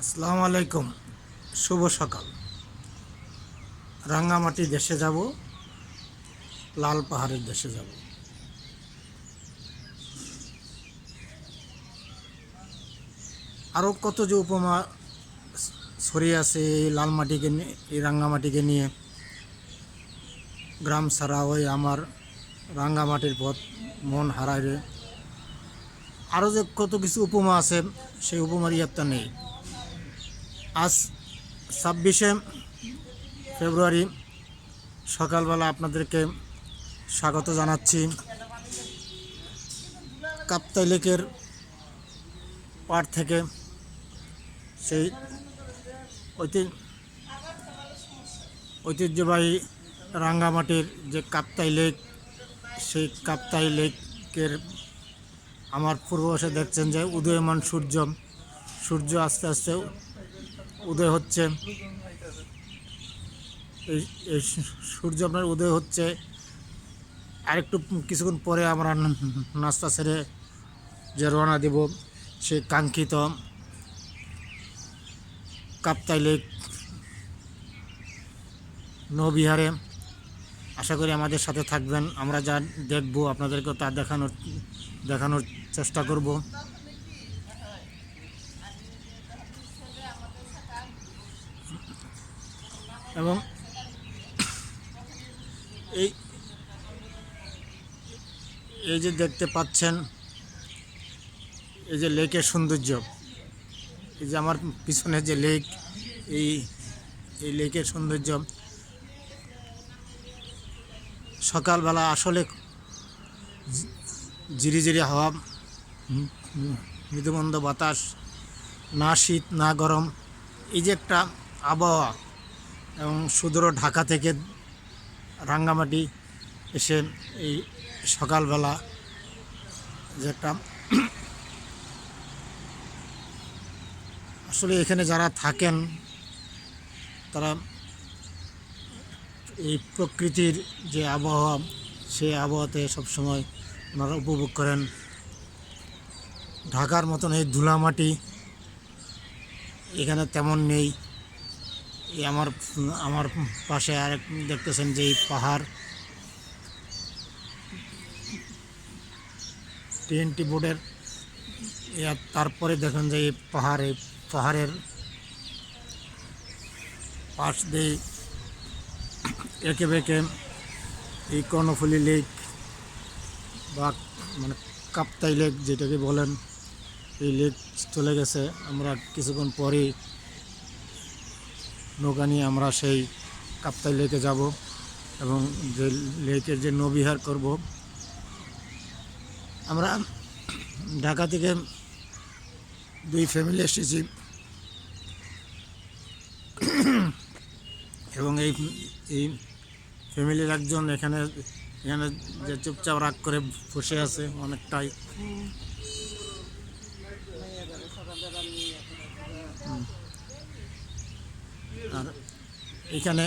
আসসালামু আলাইকুম। শুভ সকাল। রাঙ্গামাটি দেশে যাব, লাল পাহাড়ের দেশে যাব। আরও কত যে উপমা ছড়িয়ে আছে এই লাল মাটিকে এই রাঙ্গামাটিকে নিয়ে, গ্রাম ছাড়া ওই আমার রাঙ্গামাটির পথ মন হারায় রে। আরও যে কত কিছু উপমা আছে, সেই উপমার ইয়াত্তা নেই। আজ ছাব্বিশে ফেব্রুয়ারি সকালবেলা আপনাদেরকে স্বাগত জানাচ্ছি। কাপ্তাই লেকের পাড় থেকে সেই ঐতি- ঐতিহ্যবাহী রাঙ্গামাটির যে কাপ্তাই লেক, সেই কাপ্তাই লেকের আমার পূর্ববশে দেখছেন যে উদয়মান সূর্য। সূর্য আস্তে আস্তে উদয় হচ্ছে। এই এই সূর্য আপনার উদয় হচ্ছে। আরেকটু কিছুক্ষণ পরে আমরা নাস্তা সেরে যে রওনা দেব সে কাঙ্ক্ষিত কাপ্তাই লেক নৌবিহারে। আশা করি আমাদের সাথে থাকবেন। আমরা যা দেখব আপনাদেরকে তা দেখানোর দেখানোর চেষ্টা করব। এবং এই এই যে দেখতে পাচ্ছেন এই যে লেকের সৌন্দর্য এই যে আমার পিছনে যে লেক এই এই লেকের সৌন্দর্য। সকালবেলা আসলে ঝিরিঝিরি হাওয়া উম, উম, মৃদুমন্দ বাতাস না শীত না গরম এই যে একটা আবহাওয়া। এবং সুদূর ঢাকা থেকে রাঙ্গামাটি এসে এই সকালবেলা যে একটা আসলে এখানে যারা থাকেন, তারা এই প্রকৃতির যে আবহাওয়া, সেই আবহাওয়াতে সবসময় ওনারা উপভোগ করেন। ঢাকার মতন এই ধুলামাটি এখানে তেমন নেই। আমার আমার পাশে আরেক দেখতেছেন যে এই পাহাড়। টিএনটি বোর্ডের তারপরে দেখেন যে এই পাহাড় পাহাড়ের পাশ দিয়ে একে বেঁকে এই কর্ণফুলি লেক বা মানে কাপ্তাই লেক যেটাকে বলেন, এই লেক চলে গেছে। আমরা কিছুক্ষণ পরেই নৌকা নিয়ে আমরা সেই কাপ্তাই লেকে যাব এবং যে লেকের যে নবিহার করব। আমরা ঢাকা থেকে দুই ফ্যামিলি এসেছি। এবং এই এই ফ্যামিলির একজন এখানে এখানে যে চুপচাপ রাগ করে বসে আছে অনেকটাই। এখানে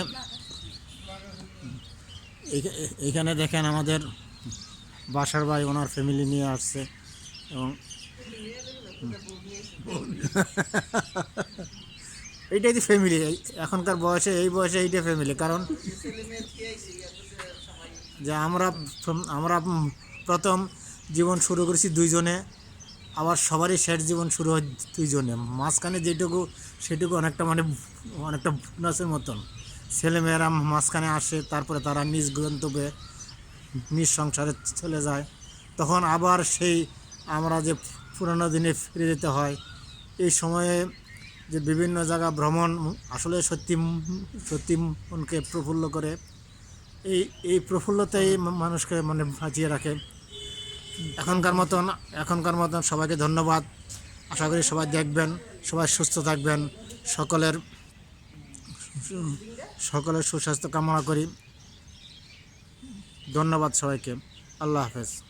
এইখানে দেখেন আমাদের বাসার ভাই, ওনার ফ্যামিলি নিয়ে আসছে এবং এইটাই তো ফ্যামিলি এখনকার বয়সে, এই বয়সে এইটা ফ্যামিলি কারণ যে আমরা আমরা প্রথম জীবন শুরু করেছি দুইজনে, আবার সবারই শেষ জীবন শুরু হয় দুইজনে। মাঝখানে যেটুকু, সেটুকু অনেকটা মানে অনেকটা বোনাসের মতন। ছেলেমেয়েরা মাঝখানে আসে, তারপরে তারা নিজ গন্তব্যে, নিজ সংসারে চলে যায়। তখন আবার সেই আমরা যে পুরোনো দিনে ফিরে যেতে হয়, এই সময়ে যে বিভিন্ন জায়গা ভ্রমণ আসলে সত্যি সত্যি মনকে প্রফুল্ল করে। এই এই প্রফুল্লতাই মানুষকে মানে বাঁচিয়ে রাখে। এখনকার মতন এখনকার মতন সবাইকে ধন্যবাদ। আশা করি সবাই দেখবেন, সবাই সুস্থ থাকবেন। সকলের সকলের সুস্বাস্থ্য কামনা করি। ধন্যবাদ সবাইকে। আল্লাহ হাফেজ।